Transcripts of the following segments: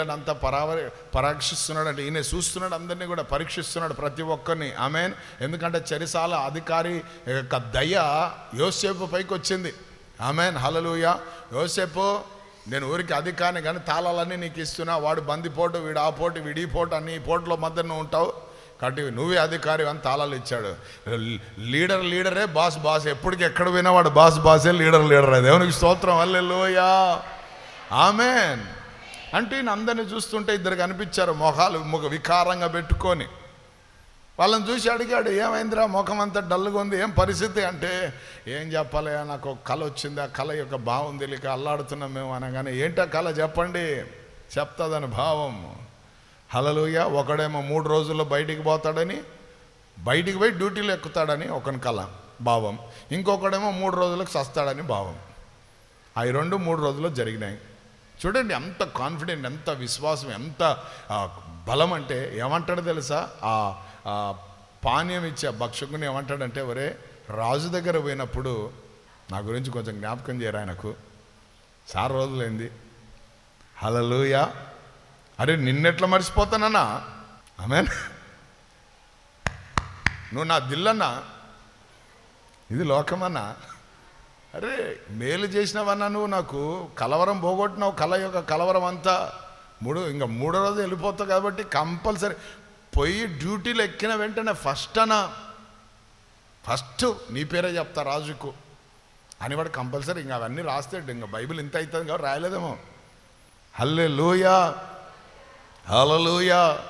ఖైదీలను అంతా పరావరి పరీక్షిస్తున్నాడు అంటే ఈయన చూస్తున్నాడు అందరినీ కూడా పరీక్షిస్తున్నాడు ప్రతి ఒక్కరిని. ఆమె ఎందుకంటే చరిసాల అధికారి యొక్క దయ యోసేపు పైకి వచ్చింది ఆమెన్. హలలుయ యోసేపు నేను ఊరికి అధికారిని కానీ తాళాలన్నీ నీకు ఇస్తున్నా. వాడు బందిపోటు వీడు ఆ పోటు వీడి పోటు అన్ని ఈ పోటులో మధ్య నువ్వు ఉంటావు. కాబట్టి నువ్వే అధికారి అని తాళాలు ఇచ్చాడు. లీడర్ లీడరే బాస్ బాస్. ఎప్పటికి ఎక్కడ పోయినా వాడు బాస్ బాసే లీడర్ లీడర్. దేవునికి స్తోత్రం. అల్లెలోయా ఆమెన్. అంటే ఈయన అందరిని చూస్తుంటే ఇద్దరు కనిపించారు మొహాలు ముఖ వికారంగా పెట్టుకొని. వాళ్ళని చూసి అడిగాడు ఏమైందిరా ముఖం అంతా డల్గా ఉంది ఏం పరిస్థితి? అంటే ఏం చెప్పాలి నాకు ఒక కళ వచ్చింది ఆ కళ యొక్క భావం తెలియక అల్లాడుతున్నాం మేము అనగానే ఏంటా కళ చెప్పండి చెప్తాదని భావం. హలలుయ ఒకడేమో మూడు రోజుల్లో బయటికి పోతాడని బయటికి పోయి డ్యూటీలు ఎక్కుతాడని ఒకని కళ భావం. ఇంకొకడేమో మూడు రోజులకు సస్తాడని భావం. అవి రెండు మూడు రోజుల్లో జరిగినాయి. చూడండి ఎంత కాన్ఫిడెంట్ ఎంత విశ్వాసం ఎంత బలం అంటే ఏమంటాడో తెలుసా? ఆ పానీయం ఇచ్చే భక్షకుని ఏమంటాడంటే ఒరే రాజు దగ్గర పోయినప్పుడు నా గురించి కొంచెం జ్ఞాపకం చేయరు ఆయనకు? సార్ రోజులైంది. హలలుయా అరే నిన్నెట్లా మర్చిపోతానన్నా? ఆమె నువ్వు నా దిల్లన్నా? ఇది లోకమన్నా? అరే మేలు చేసినవన్నా నువ్వు నాకు కలవరం పోగొట్టినావు కళ యొక్క కలవరం అంతా. మూడు ఇంకా మూడో రోజు వెళ్ళిపోతావు కాబట్టి కంపల్సరీ. పోయి డ్యూటీలు ఎక్కిన వెంటనే ఫస్ట్ అనా? ఫస్ట్ నీ పేరే చెప్తా రాజుకు. అని వాడు కంపల్సరీ ఇంకా అవన్నీ రాస్తాడు ఇంకా బైబిల్ ఇంత అవుతుంది కాబట్టి రాయలేదేమో. హల్లే లూయా హలలుయా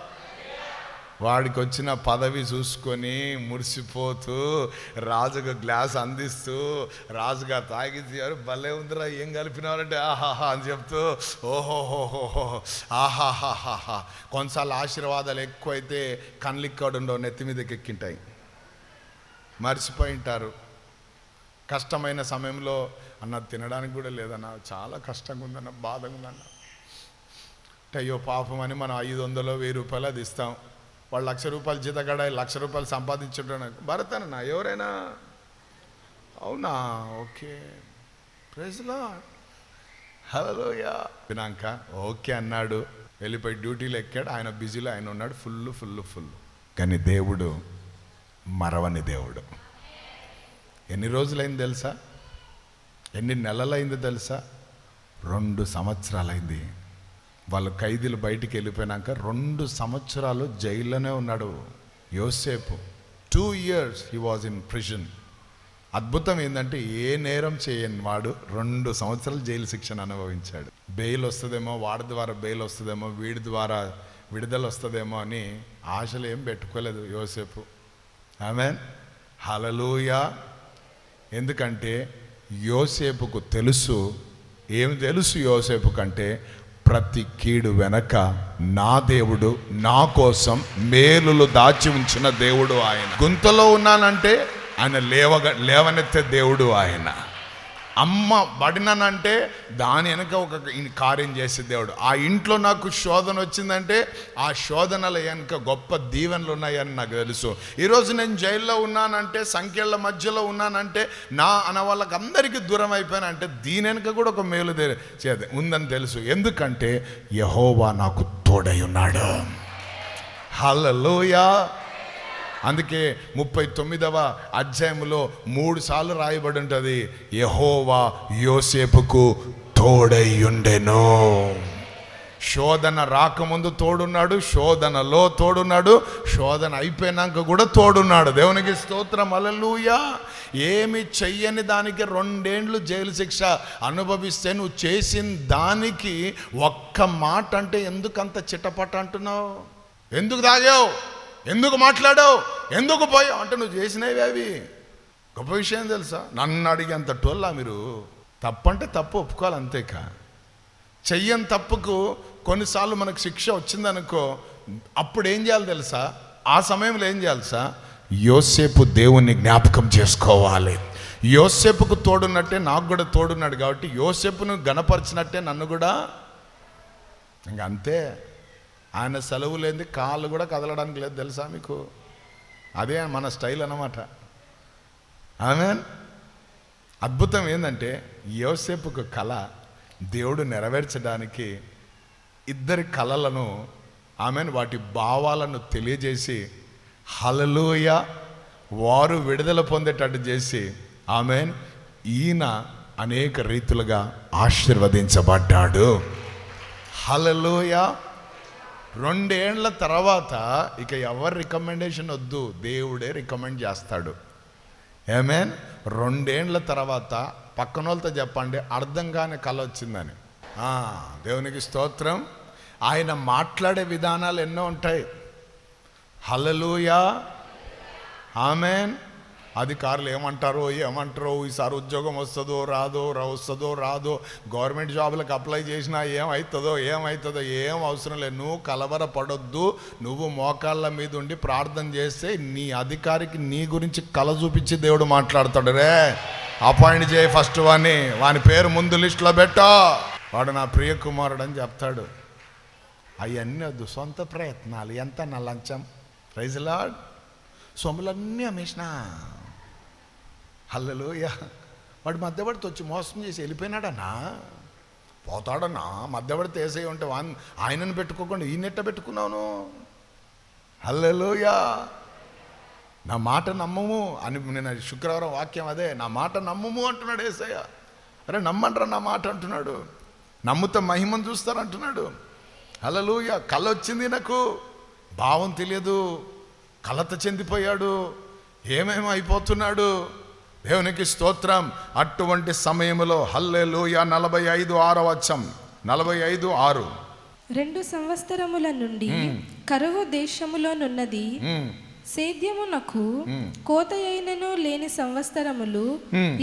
వాడికి వచ్చిన పదవి చూసుకొని మురిసిపోతూ రాజుకు గ్లాస్ అందిస్తూ రాజుగా తాగిచ్చారు భలే ఉందిరా ఏం కలిపినారంటే ఆహాహా అని చెప్తూ ఓహోహోహోహో ఆహాహాహాహా. కొన్నిసార్లు ఆశీర్వాదాలు ఎక్కువైతే కన్లిక్కడుండవు నెత్తి మీదకి ఎక్కింటాయి. మర్చిపోయి ఉంటారు కష్టమైన సమయంలో అన్న తినడానికి కూడా లేదన్న చాలా కష్టంగా ఉందన్న బాధగా ఉందన్న. అంటే అయ్యో పాపం అని మనం ఐదు వందలు వెయ్యి రూపాయలు అది ఇస్తాం. వాళ్ళు లక్ష రూపాయలు జీతగడ లక్ష రూపాయలు సంపాదించుంటాను అన్న ఎవరైనా? అవునా? ఓకే. ప్రైజ్లా హలోయా వినాక ఓకే అన్నాడు. వెళ్ళిపోయి డ్యూటీలు ఎక్కాడు. ఆయన బిజీలో ఆయన ఉన్నాడు. Full full full. కానీ దేవుడు మరవని దేవుడు. ఎన్ని రోజులైంది తెలుసా? ఎన్ని నెలలైంది తెలుసా? రెండు సంవత్సరాలైంది. వాళ్ళు ఖైదీలు బయటికి వెళ్ళిపోయినాక రెండు సంవత్సరాలు జైల్లోనే ఉన్నాడు యోసేపు. Two years he was in prison అద్భుతం ఏంటంటే ఏ నేరం చేయని వాడు రెండు సంవత్సరాలు జైలు శిక్షణ అనుభవించాడు. బెయిల్ వస్తుందేమో వాడి ద్వారా బెయిల్ వస్తుందేమో వీడి ద్వారా విడుదల వస్తుందేమో అని ఆశలు ఏం పెట్టుకోలేదు యోసేపు. ఆమెన్ హలలుయా ఎందుకంటే యోసేపుకు తెలుసు ఏం తెలుసు యోసేపు కంటే ప్రతి కీడు వెనక నా దేవుడు నా కోసం మేలులు దాచి ఉంచిన దేవుడు ఆయన. గుంతలో ఉన్నానంటే ఆయన లేవగ లేవనెత్తే దేవుడు ఆయన. అమ్మ బడినానంటే దాని వెనక ఒక కార్యం చేసే దేవుడు. ఆ ఇంట్లో నాకు శోధన వచ్చిందంటే ఆ శోధనల వెనక గొప్ప దీవెనలు ఉన్నాయని నాకు తెలుసు. ఈరోజు నేను జైల్లో ఉన్నానంటే సంఖ్యల మధ్యలో ఉన్నానంటే నా అన్న వాళ్ళకి అందరికీ దూరం అయిపోయానంటే దీని వెనక కూడా ఒక మేలు తె- చేద ఉందని తెలుసు. ఎందుకంటే యహోవా నాకు తోడై ఉన్నాడు. హల్లెలూయా! అందుకే ముప్పై తొమ్మిదవ అధ్యాయంలో మూడు సార్లు రాయబడి ఉంటుంది యహోవా యోసేపుకు తోడై ఉండెను శోధన రాకముందు తోడున్నాడు శోధనలో తోడున్నాడు శోధన అయిపోయినాక కూడా తోడున్నాడు. దేవునికి స్తోత్రం అలలుయా ఏమి చెయ్యని దానికి రెండేండ్లు జైలు శిక్ష అనుభవిస్తే నువ్వు చేసిన దానికి ఒక్క మాట అంటే ఎందుకంత చిటపట అంటున్నావు? ఎందుకు తాగావు? ఎందుకు మాట్లాడావు? ఎందుకు పోయావు? అంటే నువ్వు చేసినవి అవి. గొప్ప విషయం తెలుసా? నన్ను అడిగేంత టోల్లా మీరు. తప్పంటే తప్పు ఒప్పుకోవాలి అంతేక. చెయ్యని తప్పుకు కొన్నిసార్లు మనకు శిక్ష వచ్చిందనుకో అప్పుడు ఏం చేయాలి తెలుసా? ఆ సమయంలో ఏం చేయాలి సా యోసేపు దేవుణ్ణి జ్ఞాపకం చేసుకోవాలి. యోసేపుకు తోడున్నట్టే నాకు కూడా తోడున్నాడు కాబట్టి యోసేపును గణపరిచినట్టే నన్ను కూడా. ఇంక అంతే. ఆయన సెలవు లేని కాళ్ళు కూడా కదలడానికి లేదు తెలుసా మీకు? అదే మన స్టైల్ అన్నమాట. ఆమె అద్భుతం ఏంటంటే యోసేపుకు కళ దేవుడు నెరవేర్చడానికి ఇద్దరి కళలను ఆమెన్ వాటి భావాలను తెలియజేసి హలలోయ వారు విడుదల పొందేటట్టు చేసి ఆమెన్ ఈయన అనేక రీతులుగా ఆశీర్వదించబడ్డాడు. హలలోయ రెండేళ్ళ తర్వాత ఇక ఎవరి రికమెండేషన్ వద్దు దేవుడే రికమెండ్ చేస్తాడు. ఏమేన్ రెండేండ్ల తర్వాత పక్కన వాళ్ళతో చెప్పండి అర్థం కాని కళ వచ్చిందని దేవునికి స్తోత్రం. ఆయన మాట్లాడే విధానాలు ఎన్నో ఉంటాయి. హలలుయా ఆమెన్ అధికారులు ఏమంటారో ఏమంటారో ఈసారి ఉద్యోగం వస్తుందో రాదో రా- వస్తుందో రాదో గవర్నమెంట్ జాబులకు అప్లై చేసినా ఏమవుతుందో ఏమవుతుందో ఏం అవసరం లేదు. నువ్వు కలవర పడొద్దు నువ్వు మోకాళ్ళ మీద ఉండి ప్రార్థన చేస్తే నీ అధికారికి నీ గురించి కల చూపించి దేవుడు మాట్లాడతాడు రే. అపాయింట్ చేయి ఫస్ట్ వాని వాని పేరు ముందు లిస్టులో పెట్టో. వాడు నా ప్రియ కుమారుడు అని చెప్తాడు. అవన్నీ వద్దు. సొంత ప్రయత్నాలు. ఎంత నా లంచం? ప్రైజ్ లాడ్ సొమ్ములన్నీ అమ్మేసినా. హల్లలోయ. వాడు మధ్యపడితే వచ్చి మోసం చేసి వెళ్ళిపోయినాడన్నా? పోతాడన్నా? మధ్యపడితే వేసే ఉంటే వా ఆయనను పెట్టుకోకుండా ఈయనెట్ట పెట్టుకున్నాను హల్లెలూయ. నా మాట నమ్మము అని నేను శుక్రవారం వాక్యం అదే నా మాట నమ్మము అంటున్నాడు ఏసయ్య. అరే నమ్మండ్రా నా మాట అంటున్నాడు. నమ్ముతా మహిమను చూస్తారంటున్నాడు. హలలుయ కళ వచ్చింది నాకు. భావం తెలియదు. కలత చెందిపోయాడు. ఏమేమి అయిపోతున్నాడు. దేవునికి స్తోత్రం. అటువంటి సమయంలో హల్లెలూయ నలభై ఐదు ఆరో వచ్చం నలభై ఐదు ఆరు. రెండు సంవత్సరముల నుండి కరువు దేశములోనున్నది. సేద్యమునకు కోత అయినను లేని సంవత్సరములు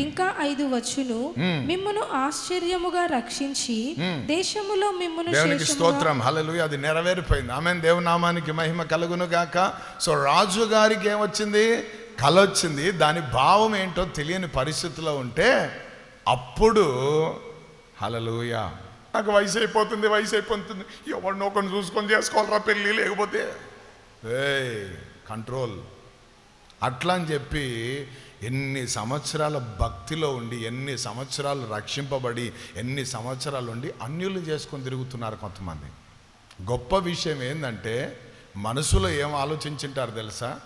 ఇంకా ఐదు వచ్చును. మిమ్మును ఆశ్చర్యముగా రక్షించి దేశములో మిమ్మును దేవునికి స్తోత్రం. హల్లెలూయ అది నెరవేరిపోయింది. ఆమె దేవునామానికి మహిమ కలుగును గాక. సో రాజు గారికి ఏమొచ్చింది కల వచ్చింది దాని భావం ఏంటో తెలియని పరిస్థితిలో ఉంటే అప్పుడు హలలోయ నాకు వయసు అయిపోతుంది వయసు అయిపోతుంది. ఎవరినో ఒకరిని చూసుకొని చేసుకోవాలరా పెళ్ళి లేకపోతే. ఏ కంట్రోల్ అట్లా అని చెప్పి ఎన్ని సంవత్సరాల భక్తిలో ఉండి ఎన్ని సంవత్సరాలు రక్షింపబడి ఎన్ని సంవత్సరాలు ఉండి అన్యులు చేసుకొని తిరుగుతున్నారు కొంతమంది. గొప్ప విషయం ఏంటంటే మనసులో ఏం ఆలోచించుంటారు తెలుసా?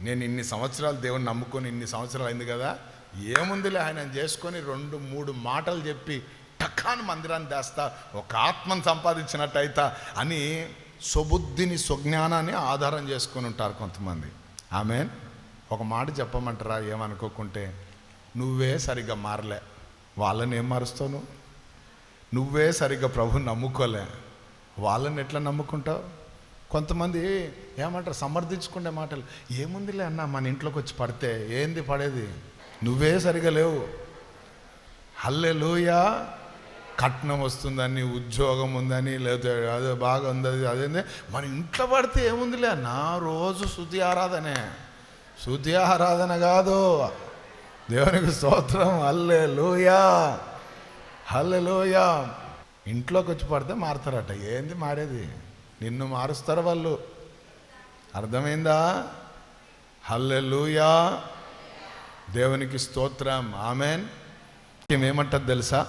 నేను ఇన్ని సంవత్సరాలు దేవుని నమ్ముకొని ఇన్ని సంవత్సరాలు అయింది కదా ఏముందిలే ఆయన చేసుకొని రెండు మూడు మాటలు చెప్పి టక్కాను మందిరాన్ని తెస్తా ఒక ఆత్మను సంపాదించినట్టయితా అని సుబుద్ధిని సుజ్ఞానాన్ని ఆధారం చేసుకొని ఉంటారు కొంతమంది. ఆమె ఒక మాట చెప్పమంటారా? ఏమనుకోకుంటే నువ్వే సరిగ్గా మారలే. వాళ్ళని ఏం మారుస్తావు నువ్వే? సరిగ్గా ప్రభు నమ్ముకోలే. వాళ్ళని ఎట్లా నమ్ముకుంటావు? కొంతమంది ఏమంటారు సమర్థించుకునే మాటలు ఏముందిలే అన్న మన ఇంట్లోకి వచ్చి పడితే ఏంది పడేది? నువ్వే సరిగా లేవు. హల్లెలూయా కట్నం వస్తుందని ఉద్యోగం ఉందని లేకపోతే అదే బాగా ఉంది. అదేంది మన ఇంట్లో పడితే ఏముందిలే నా రోజు శుద్ధి ఆరాధనే. శుద్ధి ఆరాధన కాదు. దేవునికి స్తోత్రం. హల్లే లూయా హల్లెలూయా. ఇంట్లోకి వచ్చి పడితే మారుతారట. ఏంది మారేది? నిన్ను మారుస్తారు వాళ్ళు. అర్థమైందా? హల్లెలూయా. దేవునికి స్తోత్రం. ఆమెన్. ఏమంటది తెలుసా?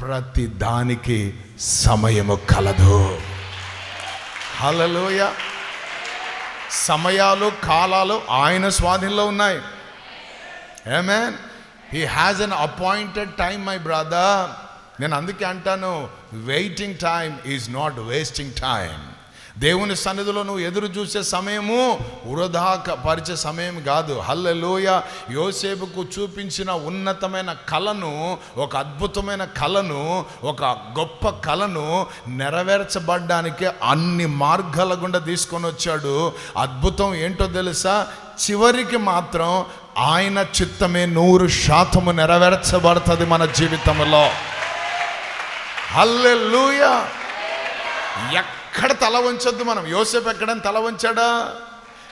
ప్రతి దానికి సమయము కలదు. హలలోయ సమయాలు కాలాలు ఆయన స్వాధీనంలో ఉన్నాయి. Amen he has an appointed time my brother నేను అందుకే అంటాను waiting time is not wasting time దేవుని సన్నిధిలో నువ్వు ఎదురు చూసే సమయము వృధా పరిచే సమయం కాదు. హల్లెలోయ. యోసేపుకు చూపించిన ఉన్నతమైన కళను ఒక అద్భుతమైన కళను ఒక గొప్ప కళను నెరవేర్చబడ్డానికి అన్ని మార్గాల గుండా తీసుకొని వచ్చాడు. అద్భుతం ఏంటో తెలుసా? చివరికి మాత్రం ఆయన చిత్తమే నూరు శాతము నెరవేర్చబడుతుంది మన జీవితంలో. హల్లెలూయా. ఎక్కడ తల వంచొద్దు మనం. యోసేపు ఎక్కడని తల వంచాడా?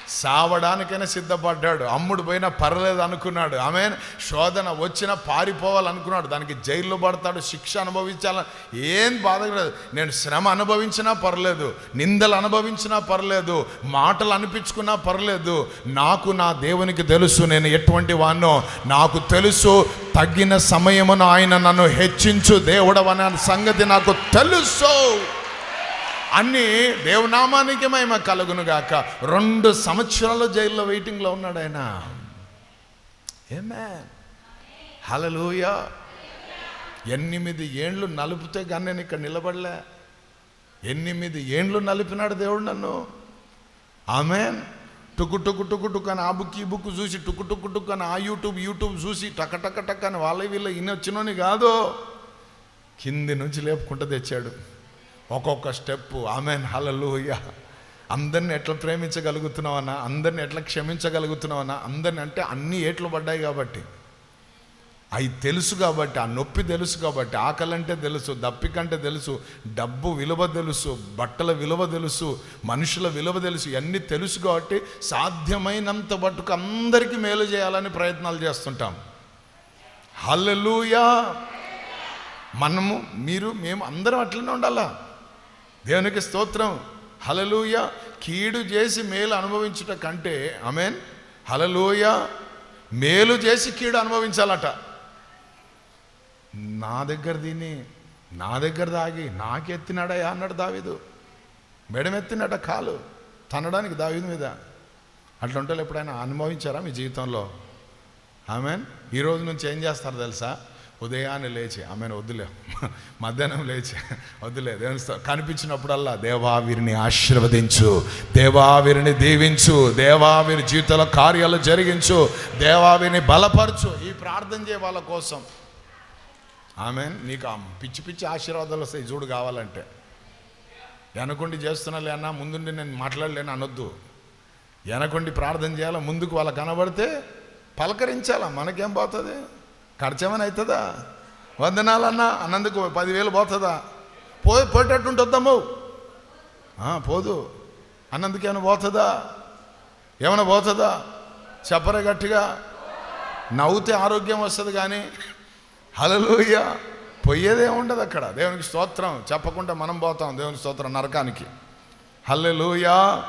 సావడానికైనా సిద్ధపడ్డాడు. అమ్ముడు పోయినా పర్లేదు అనుకున్నాడు. ఆమె శోధన వచ్చినా పారిపోవాలనుకున్నాడు. దానికి జైల్లో పడతాడు. శిక్ష అనుభవించాల. ఏం బాధ లేదు. నేను శ్రమ అనుభవించినా పర్లేదు. నిందలు అనుభవించినా పర్లేదు. మాటలు అనిపించుకున్నా పర్లేదు. నాకు నా దేవునికి తెలుసు. నేను ఎటువంటి వాన్నో నాకు తెలుసు. తగిన సమయమున ఆయన నన్ను హెచ్చించు దేవుడవన సంగతి నాకు తెలుసు. అన్ని దేవునామానికి మహిమ కలుగునుగాక రెండు సంవత్సరాలు జైల్లో వెయిటింగ్లో ఉన్నాడు ఆయన. ఏమే హలలోయ ఎనిమిది ఏండ్లు నలుపుతే కానీ నేను ఇక్కడ నిలబడలే. ఎనిమిది ఏండ్లు నలిపినాడు దేవుడు నన్ను. ఆమె టుకు టుకు టుకు టుక్ అని ఆ బుక్ ఈ బుక్ చూసి టుకు టుకు టుక్ అని ఆ యూట్యూబ్ యూట్యూబ్ చూసి టక టక టక్ అని వాళ్ళ వీళ్ళ ఇన్ని వచ్చినోని కాదు. కింది నుంచి లేపుకుంటూ తెచ్చాడు. ఒక్కొక్క స్టెప్. ఆమెన్. హలలుయ అందరిని ఎట్లా ప్రేమించగలుగుతున్నావన్నా అందరిని ఎట్లా క్షమించగలుగుతున్నావన్నా అందరిని అంటే అన్ని ఏట్లు పడ్డాయి కాబట్టి. అవి తెలుసు కాబట్టి ఆ నొప్పి తెలుసు కాబట్టి ఆకలంటే తెలుసు దప్పికంటే తెలుసు డబ్బు విలువ తెలుసు బట్టల విలువ తెలుసు మనుషుల విలువ తెలుసు ఇవన్నీ తెలుసు కాబట్టి సాధ్యమైనంత పట్టుకు అందరికీ మేలు చేయాలని ప్రయత్నాలు చేస్తుంటాం. హల్లెలూయా. మనము మీరు మేము అందరం అట్లనే ఉండాలా? దేవునికి స్తోత్రం. హలలుయ కీడు చేసి మేలు అనుభవించుట కంటే ఆమెన్. హలలుయ మేలు చేసి కీడు అనుభవించాలట. నా దగ్గర దీన్ని నా దగ్గర దాగి నాకెత్తినాడయా అన్నాడు దావీదు. మెడమెత్తినట కాలు తనడానికి దావీదు మీద. అట్లా ఉంటే ఎప్పుడైనా అనుభవించారా మీ జీవితంలో? ఆమెన్. ఈ రోజు నుంచి ఏం చేస్తారు తెలుసా? ఉదయాన్నే లేచి. ఆమెను వద్దులే. మధ్యాహ్నం లేచి. వద్దులే దేవుని కనిపించినప్పుడల్లా దేవా వీరిని ఆశీర్వదించు. దేవా వీరిని దీవించు. దేవా వీరి జీవితంలో కార్యాలు జరిగించు. దేవా వీరిని బలపరచు. ఈ ప్రార్థన చేయ వాళ్ళ కోసం. ఆమె నీకు ఆ పిచ్చి పిచ్చి ఆశీర్వాదాలు వస్తాయి. చూడు కావాలంటే. వెనకుండి చేస్తున్నా అన్నా ముందుండి నేను మాట్లాడలేను అనొద్దు. వెనకుండి ప్రార్థన చేయాలా ముందుకు వాళ్ళ కనబడితే పలకరించాలా మనకేం పోతుంది? ఖర్చేమని అవుతుందా? వందనాలన్నా అన్నందుకు పదివేలు పోతుందా? పో పోయేటట్టు ఉంటుందమ్ము పోదు. అన్నందుకేమైనా పోతుందా? ఏమైనా పోతుందా? చెప్పర గట్టిగా. నవ్వుతే ఆరోగ్యం వస్తుంది కానీ హలలోయ పోయేదే ఉండదు అక్కడ. దేవునికి స్తోత్రం. చెప్పకుండా మనం పోతాం దేవుని స్తోత్రం నరకానికి. హల్లెలూయా.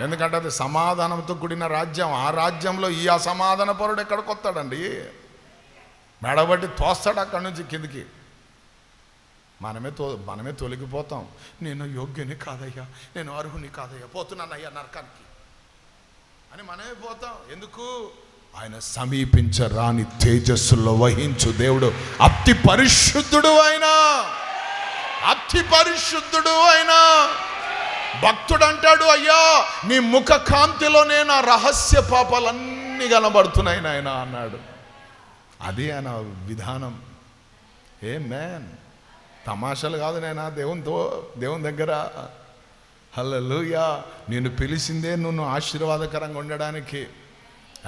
ఎందుకంటే అది సమాధానంతో కూడిన రాజ్యం. ఆ రాజ్యంలో ఈ అసమాధాన పరుడు ఎక్కడికి వస్తాడండి మెడబట్టి తోస్తాడు అక్కడి నుంచి కిందికి. మనమే తో మనమే తొలగిపోతాం. నేను యోగ్యుని కాదయ్యా నేను అర్హుని కాదయ్యా పోతున్నానయ్యా నరకానికి. అని మనమే పోతాం. ఎందుకు? ఆయన సమీపించరాని తేజస్సులో వహించు దేవుడు. అతి పరిశుద్ధుడు ఆయన అతి పరిశుద్ధుడు ఆయన భక్తుడు అంటాడు అయ్యా నీ ముఖ కాంతిలోనే నా రహస్య పాపాలన్నీ కనబడుతున్నాయి నాయన అన్నాడు. అది ఆయన విధానం. ఏ మ్యాన్ తమాషాలు కాదు నేనా దేవునితో దేవుని దగ్గర హల్లెలూయా నేను పిలిచిందే నువ్వు ఆశీర్వాదకరంగా ఉండడానికి.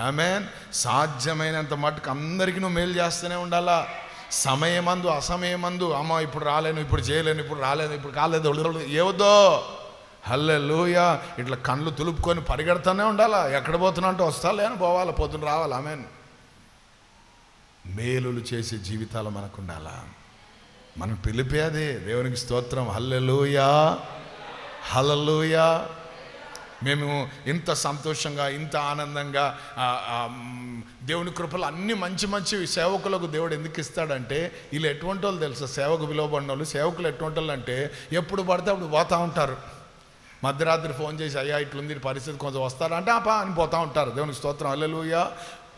ఆమెన్. సాధ్యమైనంత మటుకు అందరికీ నువ్వు మేలు చేస్తూనే ఉండాలా? సమయమందు అసమయమందు అమ్మ ఇప్పుడు రాలేను ఇప్పుడు చేయలేను ఇప్పుడు రాలేను ఇప్పుడు కాలేదు ఏవద్దో? హల్లెలూయా. ఇట్లా కళ్ళు తులుపుకొని పరిగెడుతూనే ఉండాలా? ఎక్కడ పోతున్నా అంటే వస్తా అని పోవాలి? పొద్దున రావాలి? ఆమెన్. మేలులు చేసే జీవితాలు మనకు ఉండాలా మనం పిలిపే అదే దేవునికి స్తోత్రం. హల్లెలూయా హల్లెలూయా. మేము ఇంత సంతోషంగా ఇంత ఆనందంగా దేవుని కృపలు అన్ని మంచి మంచి సేవకులకు దేవుడు ఎందుకు ఇస్తాడంటే వీళ్ళు ఎటువంటి వాళ్ళు తెలుసా? సేవకు విలువబడిన వాళ్ళు సేవకులు ఎటువంటి వాళ్ళు అంటే ఎప్పుడు పడితే అప్పుడు పోతూ ఉంటారు. మధ్యరాత్రి ఫోన్ చేసి అయ్యా ఇట్లుంది పరిస్థితి కొంచెం వస్తారంటే అంటే ఆపా అని పోతూ ఉంటారు. దేవునికి స్తోత్రం. అల్లెలుయ్య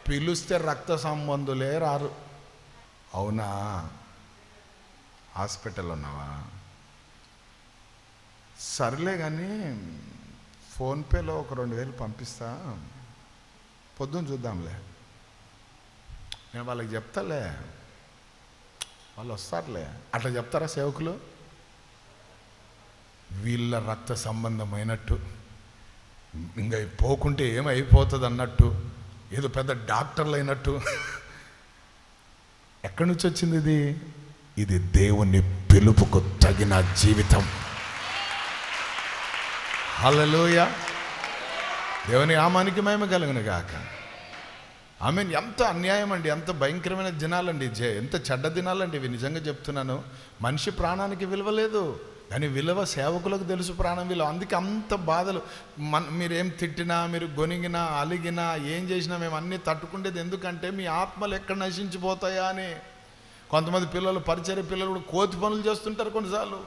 పిలుస్తే రక్త సంబంధులే రారు. అవునా? హాస్పిటల్ ఉన్నావా? సర్లే కానీ ఫోన్పేలో ఒక రెండు వేలు పంపిస్తా. పొద్దున్న చూద్దాంలే. నేను వాళ్ళకి చెప్తాలే. వాళ్ళు వస్తారులే. అట్లా చెప్తారా సేవకులు? వీళ్ళ రక్త సంబంధమైనట్టు. ఇంకా పోకుంటే ఏమైపోతుంది అన్నట్టు ఏదో పెద్ద డాక్టర్లు అయినట్టు ఎక్కడి నుంచి వచ్చింది ఇది? ఇది దేవుని పిలుపుకు తగిన జీవితం. హల్లెలూయ. దేవుని ఆమానికి మేము కలిగిన గాక. ఐ మీన్ ఎంత అన్యాయం అండి ఎంత భయంకరమైన దినాలండి. జే ఎంత చెడ్డ దినాలండి. ఇవి నిజంగా చెప్తున్నాను. మనిషి ప్రాణానికి విలువ దాని కానీ విలువ సేవకులకు తెలుసు ప్రాణం విలువ. అందుకే అంత బాధలు. మన మీరేం తిట్టినా మీరు గొనిగినా అలిగినా ఏం చేసినా మేము అన్నీ తట్టుకుండేది ఎందుకంటే మీ ఆత్మలు ఎక్కడ నశించిపోతాయా అని. కొంతమంది పిల్లలు పరిచయ పిల్లలు కూడా కోతి పనులు చేస్తుంటారు కొన్నిసార్లు.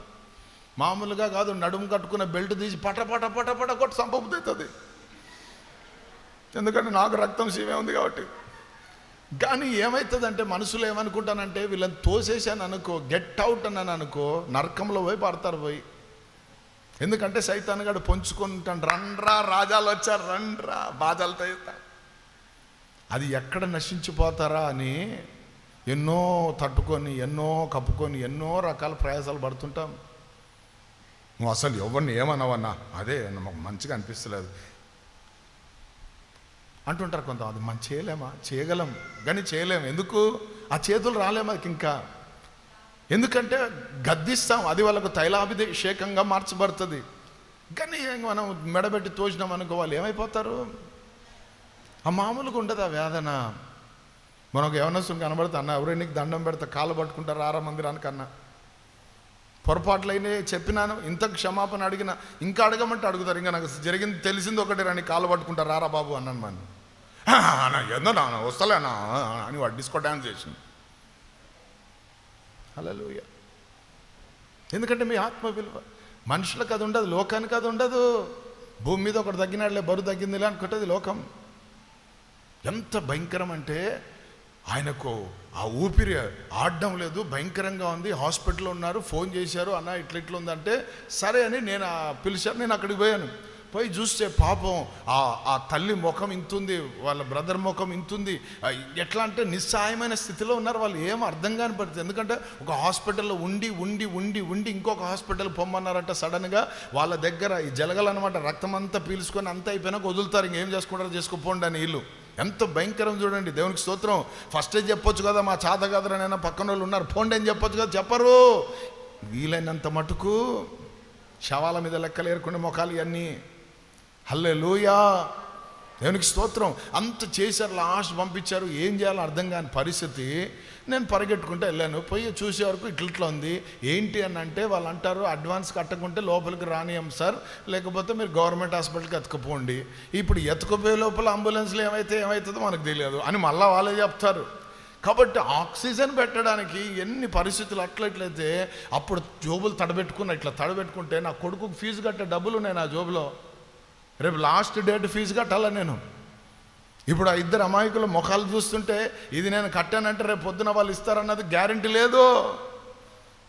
మామూలుగా కాదు నడుము కట్టుకున్న బెల్ట్ తీసి పట పట పట పట కొట్టి సంపబుతుంది ఎందుకంటే నాకు రక్తం సీమే ఉంది కాబట్టి. కానీ ఏమవుతుందంటే మనసులో ఏమనుకుంటానంటే వీళ్ళని తోసేసాను అనుకో గెట్ అవుట్ అన్నాను అనుకో నరకంలో పోయి పడతారు పోయి. ఎందుకంటే సైతాన్గాడు పొంచుకుంటాను రండ్రా రాజాలు వచ్చారు రండ్రా బాధలతో అది ఎక్కడ నశించిపోతారా అని ఎన్నో తట్టుకొని ఎన్నో కప్పుకొని ఎన్నో రకాల ప్రయాసాలు పడుతుంటాం. నువ్వు అసలు ఎవరిని ఏమన్నావన్నా అదే మాకు మంచిగా అనిపిస్తలేదు. అంటుంటారు కొంతమంది మనం చేయలేమా? చేయగలం. కానీ చేయలేము ఎందుకు? ఆ చేతులు రాలేము అది ఇంకా. ఎందుకంటే గద్దిస్తాం అది వాళ్ళకు తైలాభిషేకంగా మార్చబడుతుంది. కానీ మనం మెడబెట్టి తోచినాం అనుకో వాళ్ళు ఏమైపోతారు? ఆ మామూలుగా ఉండదు ఆ వేదన. మనకు యవనస్తుని కనబడితే అన్న ఎవరైనా నీకు దండం పెడతా? కాళ్ళు పట్టుకుంటారు ఆరా మందిరానికి పొరపాట్లైనా చెప్పినాను ఇంత క్షమాపణ అడిగిన ఇంకా అడగమంటే అడుగుతారు. ఇంకా నాకు జరిగింది తెలిసింది ఒకటి రాని కాలు పట్టుకుంటారు రారా బాబు అన్నాను మన అన్న ఏందో నా వస్తలేనా అని వాడు డిస్కో డ్యాన్స్ చేసింది హల్లెలూయ. ఎందుకంటే మీ ఆత్మ విలువ. మనుషులకు అది ఉండదు లోకానికి అది ఉండదు. భూమి మీద ఒకటి తగ్గినాడులే బరువు తగ్గిందిలే అనుకుంటుంది లోకం. ఎంత భయంకరం అంటే ఆయనకు ఆ ఊపిరి ఆడడం లేదు భయంకరంగా ఉంది. హాస్పిటల్లో ఉన్నారు ఫోన్ చేశారు అన్న ఇట్లా ఇట్లా ఉందంటే సరే అని నేను ఆ పిలిచాను నేను అక్కడికి పోయాను. పోయి చూస్తే పాపం ఆ ఆ తల్లి ముఖం ఇంతుంది వాళ్ళ బ్రదర్ ముఖం ఇంతుంది. ఎట్లా అంటే నిస్సహాయమైన స్థితిలో ఉన్నారు వాళ్ళు ఏం అర్థం కాని పడుతుంది ఎందుకంటే ఒక హాస్పిటల్లో ఉండి ఉండి ఉండి ఉండి ఇంకొక హాస్పిటల్ పొమ్మన్నారంట సడన్గా. వాళ్ళ దగ్గర ఈ జలగలనమాట రక్తం అంతా పీల్చుకొని అంతా అయిపోయినాక వదులుతారు ఇంకేం చేసుకుంటారో చేసుకోపోండి అని వీళ్ళు. ఎంత భయంకరం చూడండి. దేవునికి స్తోత్రం. ఫస్టే చెప్పొచ్చు కదా మా చాత కదరనైనా పక్కన వాళ్ళు ఉన్నారు. పోండి అని చెప్పొచ్చు కదా చెప్పరు. వీలైనంత మటుకు శవాల మీద లెక్కలు ఏరుకునే మొఖాలు ఇవన్నీ. హల్లే లూయా దేవునికి స్తోత్రం. అంత చేశారు లాస్ట్ పంపించారు ఏం చేయాలో అర్థం కాని పరిస్థితి. నేను పరిగెట్టుకుంటూ వెళ్ళాను. పోయి చూసే వరకు ఇట్లా ఉంది. ఏంటి అని అంటే వాళ్ళు అంటారు అడ్వాన్స్ కట్టకుంటే లోపలికి రానియం సార్. లేకపోతే మీరు గవర్నమెంట్ హాస్పిటల్కి ఎత్తుకుపోండి. ఇప్పుడు ఎత్తుకుపోయే లోపల అంబులెన్స్లో ఏమైతే ఏమవుతుందో మనకు తెలియదు. అని మళ్ళీ వాళ్ళే చెప్తారు. కాబట్టి ఆక్సిజన్ పెట్టడానికి ఎన్ని పరిస్థితులు అట్లట్లయితే అప్పుడు జోబులు తడబెట్టుకున్న ఇట్లా తడబెట్టుకుంటే నా కొడుకు ఫీజు కట్టే డబ్బులు ఉన్నాయి నా జోబులో. రేపు లాస్ట్ డేట్ ఫీజు కట్టాలా నేను? ఇప్పుడు ఆ ఇద్దరు అమాయకుల ముఖాలు చూస్తుంటే ఇది నేను కట్టానంటే రేపు పొద్దున వాళ్ళు ఇస్తారన్నది గ్యారంటీ లేదు.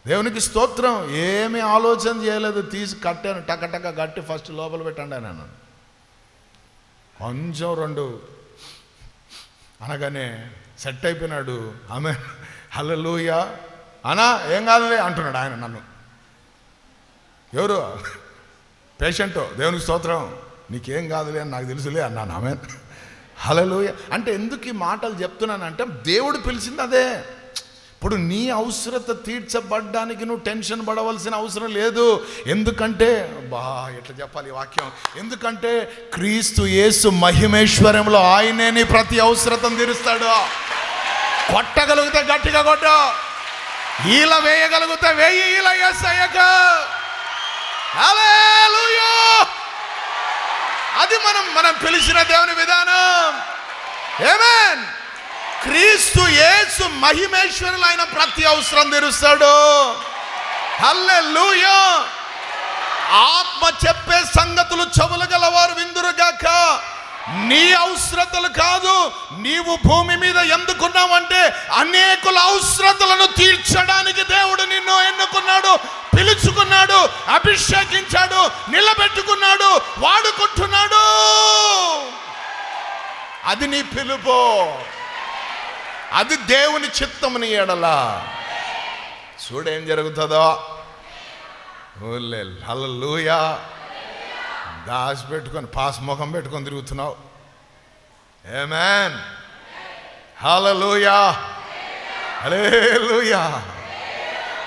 దేవునికి స్తోత్రం ఏమీ ఆలోచన చేయలేదు. తీసి కట్టాను టక టక కట్టి ఫస్ట్ లోపల పెట్టండి నేను కొంచెం రెండు. అనగానే సెట్ అయిపోయినాడు. ఆమె హల్లెలూయ. అనా ఏం కాదులే అంటున్నాడు ఆయన నన్ను. ఎవరు? పేషెంట్ దేవునికి స్తోత్రం. నీకేం కాదులే అని నాకు తెలుసులే అన్నాను ఆమె హలలోయ అంటే ఎందుకు ఈ మాటలు చెప్తున్నానంటే దేవుడు పిలిచింది అదే. ఇప్పుడు నీ అవసరత తీర్చబడ్డానికి నువ్వు టెన్షన్ పడవలసిన అవసరం లేదు. ఎందుకంటే బా ఎట్లా చెప్పాలి ఈ వాక్యం? ఎందుకంటే క్రీస్తు యేసు మహిమేశ్వరంలో ఆయనే నీ ప్రతి అవసరతను తీరుస్తాడు. కొట్టగలిగితే గట్టిగా కొట్ట. ఈల వేయగలిగితే వేయి ఈల ఎస్ఐక హల్లెలూయా. అది మనం మనం పిలిచిన దేవుని విధానం. ఏమేన్ క్రీస్తు యేసు మహిమేశ్వరులు ఆయన ప్రతి అవసరం తీరుస్తాడు. హల్లెలూయా ఆత్మ చెప్పే సంగతులు చెవులు గలవారు విందురుగాక. నీ అవసరతలు కాదు నీవు భూమి మీద ఎందుకున్నావంటే అనేకుల అవసరతలను తీర్చడానికి దేవుడు నిన్ను ఎన్నుకున్నాడు పిలుచుకున్నాడు అభిషేకించాడు నిలబెట్టుకున్నాడు వాడుకుంటున్నాడు. అది నీ పిలుపు. అది దేవుని చిత్తముని ఎడలా. చూడేం జరుగుతుందో. ఓలే హల్లెలూయా. దాచి పెట్టుకొని పాస్ ముఖం పెట్టుకొని తిరుగుతున్నావు. ఏమేన్ హల్లెలూయా హలేలుయా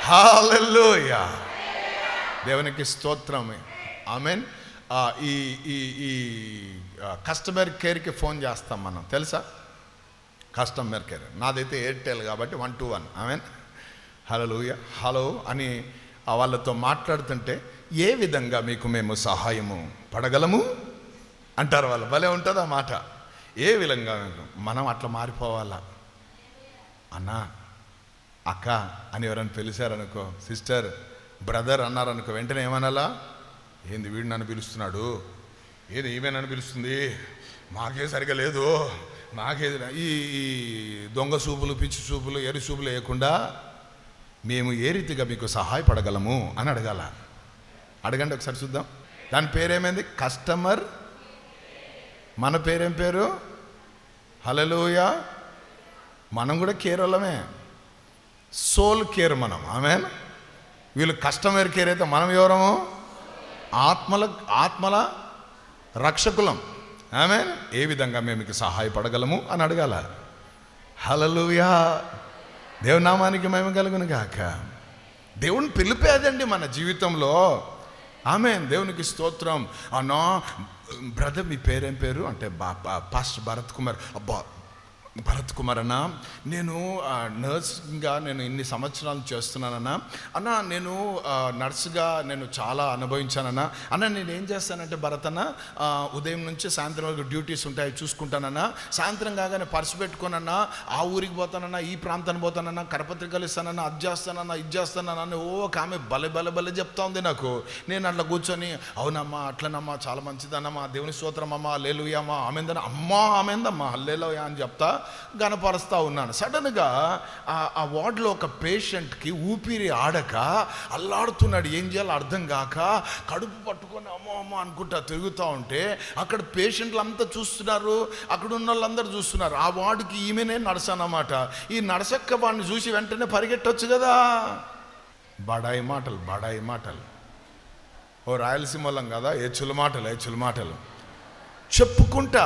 హాలూయా దేవునికి స్తోత్రం ఆమెన్ ఈ ఈ ఈ కస్టమర్ కేర్కి ఫోన్ చేస్తాం మనం. తెలుసా? కస్టమర్ కేర్ నాదైతే ఎయిర్టెల్ కాబట్టి one two one amen hello hello అని వాళ్ళతో మాట్లాడుతుంటే ఏ విధంగా మీకు మేము సహాయము పడగలము? అంటారు వాళ్ళు భలే ఉంటుంది ఆ మాట. ఏ విధంగా మనం అట్లా మారిపోవాలా? అన్నా అక్క అని ఎవరైనా పిలిచారనుకో సిస్టర్ బ్రదర్ అన్నారు అనుకో వెంటనే ఏమనాలా? ఏంది వీడు నన్ను పిలుస్తున్నాడు? ఏది ఈమె నన్ను పిలుస్తుంది? మాకే సరిగా లేదు. మాకేది ఈ ఈ దొంగ సూపులు పిచ్చి సూపులు ఎరి సూపులు వేయకుండా మేము ఏ రీతిగా మీకు సహాయపడగలము అని అడగాల. అడగండి ఒకసారి చూద్దాం. దాని పేరేమైంది? కస్టమర్. మన పేరేం పేరు? హలలోయ మనం కూడా కేర్ వాళ్ళమే. సోల్ కేర్ మనం. ఆమె వీళ్ళు కస్టమర్ కేర్ అయితే మనం ఎవరము? ఆత్మల ఆత్మల రక్షకులం. ఆమె ఏ విధంగా మేము మీకు సహాయపడగలము అని అడగాల. హలలుయా దేవునామానికి మేము కలుగును కాక దేవుని పిలిపేదండి మన జీవితంలో. ఆమె దేవునికి స్తోత్రం. అన్నా బ్రదర్ మీ పేరేం పేరు? అంటే బా పాస్ట్ భరత్ కుమార్. అబ్బా భరత్ కుమార్ అన్న నేను నర్స్గా నేను ఇన్ని సంవత్సరాలు చేస్తున్నానన్నా. అన్న నేను నర్స్గా నర్సుగా నేను చాలా అనుభవించానన్నా. అన్న నేను ఏం చేస్తానంటే భరత్ అన్న ఉదయం నుంచి సాయంత్రం వరకు డ్యూటీస్ ఉంటాయి చూసుకుంటానన్నా. సాయంత్రం కాగానే పర్సు పెట్టుకోనన్నా ఆ ఊరికి పోతానన్నా ఈ ప్రాంతానికి పోతానన్నా కరపత్రికలు ఇస్తానన్నా అది చేస్తానన్నా ఇది చేస్తానన్నా ఓ ఒక ఆమె బలె బలే బలే చెప్తా ఉంది నాకు. నేను అట్లా కూర్చొని అవునమ్మా అట్లనమ్మా చాలా మంచిదన్నమ్మా దేవుని స్తోత్రం అమ్మా లేలుయమ్మా ఆమెందన అమ్మా ఆమెందమ్మా హల్లేలోయా అని చెప్తా. గనపరుస్తూ ఉన్నాను. సడన్గా ఆ- వార్డులో ఒక పేషెంట్కి ఊపిరి ఆడక అల్లాడుతున్నాడు. ఏం చేయాలో అర్థం కాక కడుపు పట్టుకొని అమ్మో అమ్మో అనుకుంటా తిరుగుతూ ఉంటే అక్కడ పేషెంట్లు అంతా చూస్తున్నారు. అక్కడ ఉన్న వాళ్ళందరూ చూస్తున్నారు. ఆ వార్డుకి ఈమెనే నర్స్ అన్నమాట ఈ నడసక్క వాడిని చూసి వెంటనే పరిగెట్టవచ్చు కదా. బడాయి మాటలు బడాయి మాటలు. ఓ రాయలసీమ వాళ్ళం కదా ఏచుల మాటలు ఏచుల మాటలు. చెప్పుకుంటా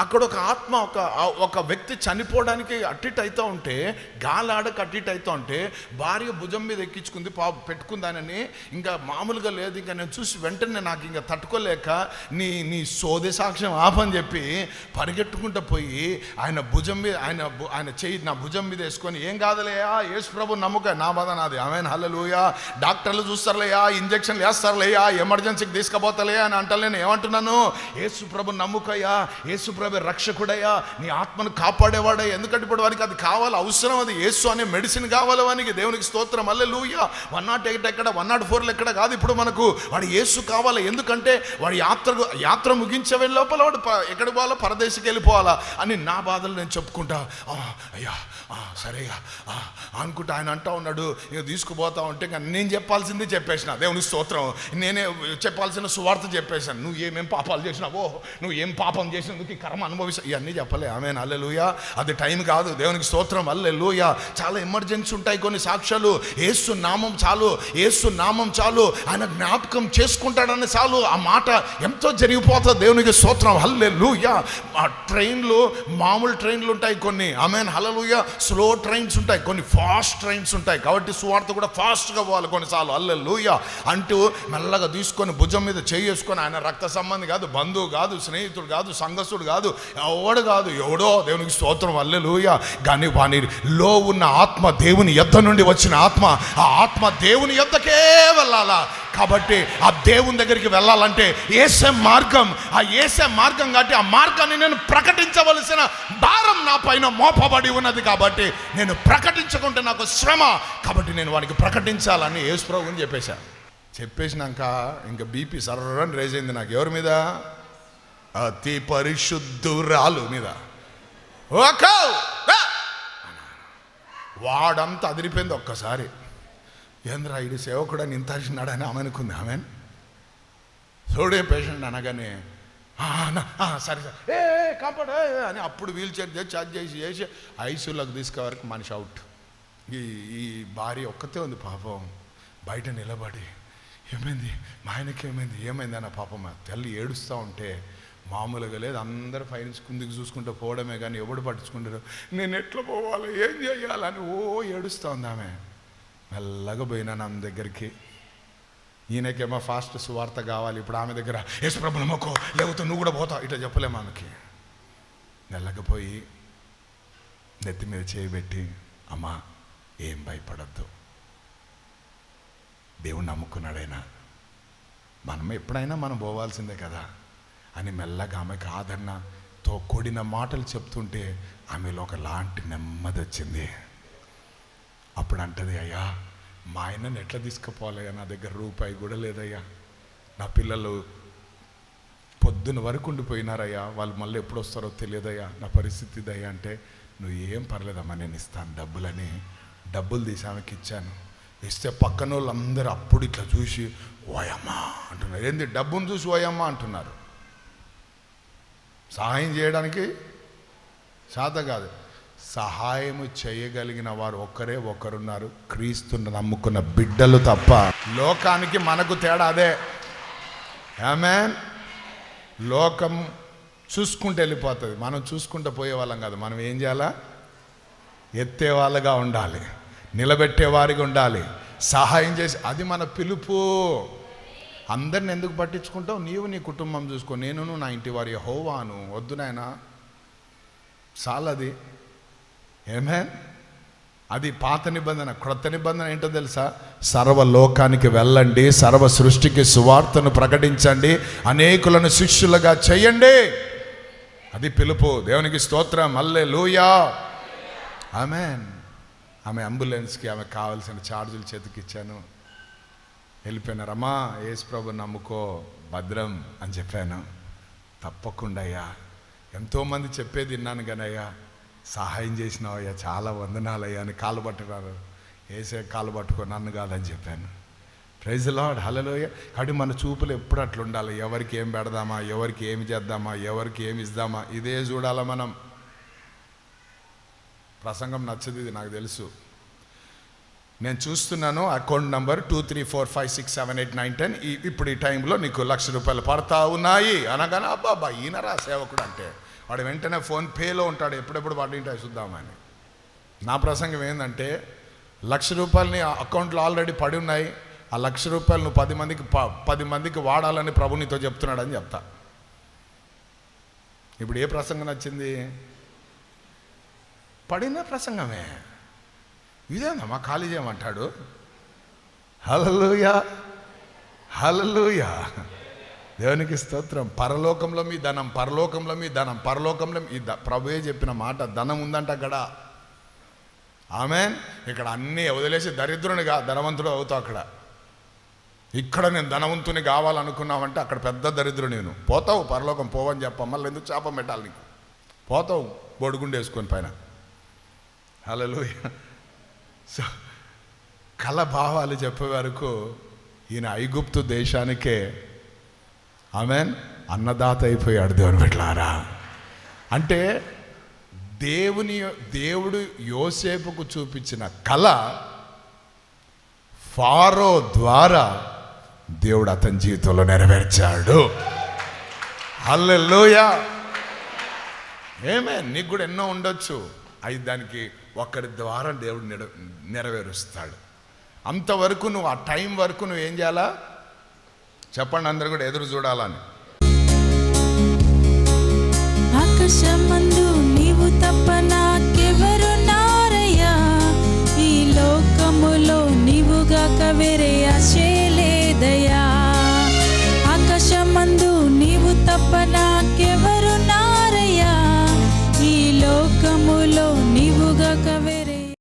అక్కడ ఒక ఆత్మ ఒక ఒక వ్యక్తి చనిపోవడానికి అట్టిట్ అవుతూ ఉంటే గాలాడక అట్టిట్ అవుతూ ఉంటే భార్య భుజం మీద ఎక్కించుకుంది పా పెట్టుకుందానని ఇంకా మామూలుగా లేదు. ఇంకా నేను చూసి వెంటనే నాకు ఇంకా తట్టుకోలేక నీ నీ సోది సాక్ష్యం ఆపని చెప్పి పరిగెట్టుకుంటూ పోయి ఆయన భుజం మీద ఆయన ఆయన చెయ్యి నా భుజం మీద వేసుకొని ఏం కాదులేయా యేసు ప్రభు నమ్మక నా బాధ నాది. ఆమె హల్లలుయా. డాక్టర్లు చూస్తారులేయా ఇంజక్షన్లు వేస్తారులేయా ఎమర్జెన్సీకి తీసుకుపోతలేయా అని అంటలే నేను ఏమంటున్నాను? యేసు ప్రభు నమ్ముకయ్యా. యేసుప్రభ రక్షకుడయ్యా. నీ ఆత్మను కాపాడేవాడయ్యా. ఎందుకంటే ఇప్పుడు వానికి అది కావాలి అవసరం అది. యేసు అనే మెడిసిన్ కావాలి వానికి. దేవునికి స్తోత్రం. అల్లే లూయా వన్ నాట్ ఎయిట్ ఎక్కడ వన్ నాట్ ఫోర్లు ఎక్కడ కాదు ఇప్పుడు మనకు. వాడు యేసు కావాలి. ఎందుకంటే వాడి యాత్ర యాత్ర ముగించే లోపల వాడు ఎక్కడ ఎక్కడికి పోవాలా? పరదేశకి వెళ్ళిపోవాలా? అని నా బాధలు నేను చెప్పుకుంటా. అయ్యా. సరేగా ఆ, అనుకుంటా ఆయన అంటా ఉన్నాడు ఇక తీసుకుపోతా ఉంటే ఇంకా నేను చెప్పాల్సింది చెప్పేసిన. దేవుని స్తోత్రం. నేనే చెప్పాల్సిన సువార్త చెప్పేశాను. నువ్వు ఏమేం పాపాలు చేసినావో నువ్వు ఏం పాపం చేసినందుకు ఈ కర్మ అనుభవిస్తా. ఇవన్నీ చెప్పలే. ఆమె అల్లెలుయా అది టైం కాదు. దేవునికి స్తోత్రం. అల్లెలుయా చాలా ఎమర్జెన్సీ ఉంటాయి కొన్ని సాక్ష్యాలు. ఏసు నామం చాలు. ఏసు నామం చాలు. ఆయన జ్ఞాపకం చేసుకుంటాడని చాలు. ఆ మాట ఎంతో జరిగిపోతుంది దేవునికి స్తోత్రం. హల్లెలూయా. ఆ ట్రైన్లు మామూలు ట్రైన్లు ఉంటాయి కొన్ని. ఆమెన్. హల్లెలూయా. స్లో ట్రైన్స్ ఉంటాయి కొన్ని ఫాస్ట్ ట్రైన్స్ ఉంటాయి. కాబట్టి సువార్త కూడా ఫాస్ట్గా పోవాలి కొన్నిసార్లు. హల్లెలూయా! అంటూ మెల్లగా తీసుకొని భుజం మీద చేసుకొని ఆయన రక్త సంబంధి కాదు బంధువు కాదు స్నేహితుడు కాదు సంఘస్థుడు కాదు ఎవడు కాదు ఎవడో దేవునికి స్తోత్రం హల్లెలూయా! కానీ వానిలో ఉన్న ఆత్మ దేవుని ఎద్ద నుండి వచ్చిన ఆత్మ ఆ ఆత్మ దేవుని ఎద్దకే వెళ్ళాలా? కాబట్టి ఆ దేవుని దగ్గరికి వెళ్ళాలంటే ఏసే మార్గం ఆ ఏసే మార్గం కాబట్టి ఆ మార్గాన్ని నేను ప్రకటించవలసిన భారం నా పైన మోపబడి ఉన్నది కాబట్టి నేను ప్రకటించకుంటే నాకు శ్రమ. కాబట్టి నేను వానికి ప్రకటించాలని యేసుప్రభుని చెప్పేశాను. చెప్పేసినాక ఇంకా బీపీ సర్రని రేజ్ అయింది నాకు. ఎవరి మీద? అతి పరిశుద్ధురాలు మీద. ఓకే వాడంతా అదిరిపోయింది ఒక్కసారి. ఏంద్రా ఇది సేవకుడు అని ఇంత చిన్నాడని ఆమె అనుకుంది. ఆమె చూడే పేషెంట్ అనగానే సరే సరే. ఏ ఏ, కాపాడు అని అప్పుడు వీల్ చైర్ చేసి చార్జ్ చేసి చేసి ఐసీయూలోకి తీసుకు వరకు మనిషి అవుట్ ఈ ఈ భార్య ఒక్కతే ఉంది పాపం. బయట నిలబడి ఏమైంది? మా ఆయనకి ఏమైంది? ఏమైంది? అన్న పాపం ఆ తల్లి ఏడుస్తూ ఉంటే మామూలుగా లేదు. అందరు పైనుంచి కిందికి చూసుకుంటూ పోవడమే కానీ ఎవడు పట్టించుకుంటారు? నేను ఎట్లా పోవాలి? ఏం చేయాలని ఓ ఏడుస్తూ ఉంది ఆమె. మెల్లగా పోయినాను ఆమె దగ్గరికి. ఈయనకేమో ఫాస్ట్ సువార్త కావాలి. ఇప్పుడు ఆమె దగ్గర యేసు ప్రభు నమ్మకో లేకపోతే నువ్వు కూడా పోతావు. ఇట్లా చెప్పలేము ఆమెకి. మెల్లకపోయి నెత్తి మీద చేయబెట్టి అమ్మా ఏం భయపడద్దు. దేవుడు నమ్ముకున్నాడైనా మనం ఎప్పుడైనా మనం పోవాల్సిందే కదా. అని మెల్లగా ఆమెకు ఆదరణతో కూడిన మాటలు చెప్తుంటే ఆమెలో ఒక లాంటి నెమ్మది వచ్చింది. అప్పుడు అంటది అయ్యా మా ఆయనని ఎట్లా తీసుకుపోవాలయ్యా నా దగ్గర రూపాయి కూడా లేదయ్యా. నా పిల్లలు పొద్దున వరకు ఉండిపోయినారయ్యా. వాళ్ళు మళ్ళీ ఎప్పుడు వస్తారో తెలియదయ్యా. నా పరిస్థితి ఇదయ్యా అంటే నువ్వు ఏం పర్లేదమ్మా నేను ఇస్తాను డబ్బులని. డబ్బులు తీసి ఆమెకి ఇచ్చాను. ఇస్తే పక్కన వాళ్ళందరూ అప్పుడు ఇట్లా చూసి ఓయమ్మా అంటున్నారు. ఏంది డబ్బును చూసి ఓయమ్మా అంటున్నారు. సహాయం చేయడానికి సాధ కాదు. సహాయము చేయగలిగిన వారు ఒక్కరే ఒకరున్నారు. క్రీస్తుని నమ్ముకున్న బిడ్డలు తప్ప లోకానికి మనకు తేడా అదే. ఆమెన్ లోకం చూసుకుంటూ వెళ్ళిపోతుంది. మనం చూసుకుంటూ పోయే వాళ్ళం కాదు. మనం ఏం చేయాలా? ఎత్తే వాళ్ళగా ఉండాలి. నిలబెట్టే వారిగా ఉండాలి. సహాయం చేసి అది మన పిలుపు. అందరిని ఎందుకు పట్టించుకుంటావు? నీవు నీ కుటుంబం చూసుకో. నేను నా ఇంటి వారి హోవాను వద్దు నాయనా. చాలది. ఏమే అది పాత నిబంధన క్రొత్త నిబంధన ఏంటో తెలుసా? సర్వలోకానికి వెళ్ళండి సర్వ సృష్టికి సువార్తను ప్రకటించండి అనేకులను శిష్యులుగా చేయండి. అది పిలుపు. దేవునికి స్తోత్రం. మల్లె లూయా ఆమె ఆమె అంబులెన్స్కి ఆమె కావాల్సిన ఛార్జీలు చేతికిచ్చాను వెళ్ళిపోయినారమ్మా యేసు ప్రభు నమ్ముకో భద్రం అని చెప్పాను. తప్పకుండా అయ్యా. ఎంతోమంది చెప్పేది విన్నాను కానీ అయ్యా సహాయం చేసినావయ్యా చాలా వందనాలయ్యా అని కాలు పట్టుకున్నారు. వేసే కాలు పట్టుకో నన్ను కాదని చెప్పాను. ప్రైజ్ లాడ్ హలలోయ కాబట్టి మన చూపులు ఎప్పుడు అట్లా ఉండాలి? ఎవరికి ఏం పెడదామా? ఎవరికి ఏమి చేద్దామా? ఎవరికి ఏమి ఇద్దామా? ఇదే చూడాలా మనం. ప్రసంగం నచ్చదు ఇది నాకు తెలుసు. నేను చూస్తున్నాను account number two three four five six seven eight nine ten ఇప్పుడు ఈ టైంలో నీకు లక్ష రూపాయలు పడతా ఉన్నాయి. అనగానే అబ్బాబా ఈయనరా సేవకుడు అంటే. వాడు వెంటనే ఫోన్ పేలో ఉంటాడు. ఎప్పుడెప్పుడు పడింటాయి చూద్దామని. నా ప్రసంగం ఏంటంటే లక్ష రూపాయలని ఆ అకౌంట్లో ఆల్రెడీ పడి ఉన్నాయి. ఆ లక్ష రూపాయలు నువ్వు పది మందికి ప- పది మందికి వాడాలని ప్రభు నీతో చెప్తున్నాడని చెప్తా. ఇప్పుడు ఏ ప్రసంగం నచ్చింది? పడిన ప్రసంగమే. ఇదేనమ్మా ఖాళీ చేయమంటాడు. హలలుయా హలలుయా దేవునికి స్తోత్రం. పరలోకంలో మీ ధనం పరలోకంలో మీ ధనం పరలోకంలో ఈ ద- ప్రభువే చెప్పిన మాట ధనం ఉందంట అక్కడ. ఆమె ఇక్కడ అన్నీ వదిలేసి దరిద్రునిగా ధనవంతుడు అవుతావు అక్కడ. ఇక్కడ నేను ధనవంతుని కావాలనుకున్నావంటే అక్కడ పెద్ద దరిద్రుడు నేను. పోతావు పరలోకం పోవని చెప్ప మళ్ళీ ఎందుకు చేప పెట్టాలి నీకు? పోతావు బొడుగుండేసుకొని పైన. హలో సో కళ భావాలు చెప్పే వరకు ఈయన ఐగుప్తు దేశానికే ఆమెన్ అన్నదాత అయిపోయాడు దేవుని పెట్టారా అంటే దేవుని దేవుడు యోసేపుకు చూపించిన కళ ఫారో ద్వారా దేవుడు అతని జీవితంలో నెరవేర్చాడు. హల్లెల్లోయా ఏమే నీకు కూడా ఎన్నో ఉండొచ్చు. అది దానికి ఒక్కడి ద్వారా దేవుడు నెరవేరుస్తాడు. అంతవరకు నువ్వు ఆ టైం వరకు నువ్వు ఏం చేయాలా? చెప్పండి అందరు కూడా ఎదురు చూడాలని. నారయ్యా. ఈ లోకములో నీవుగాక వేరే అసే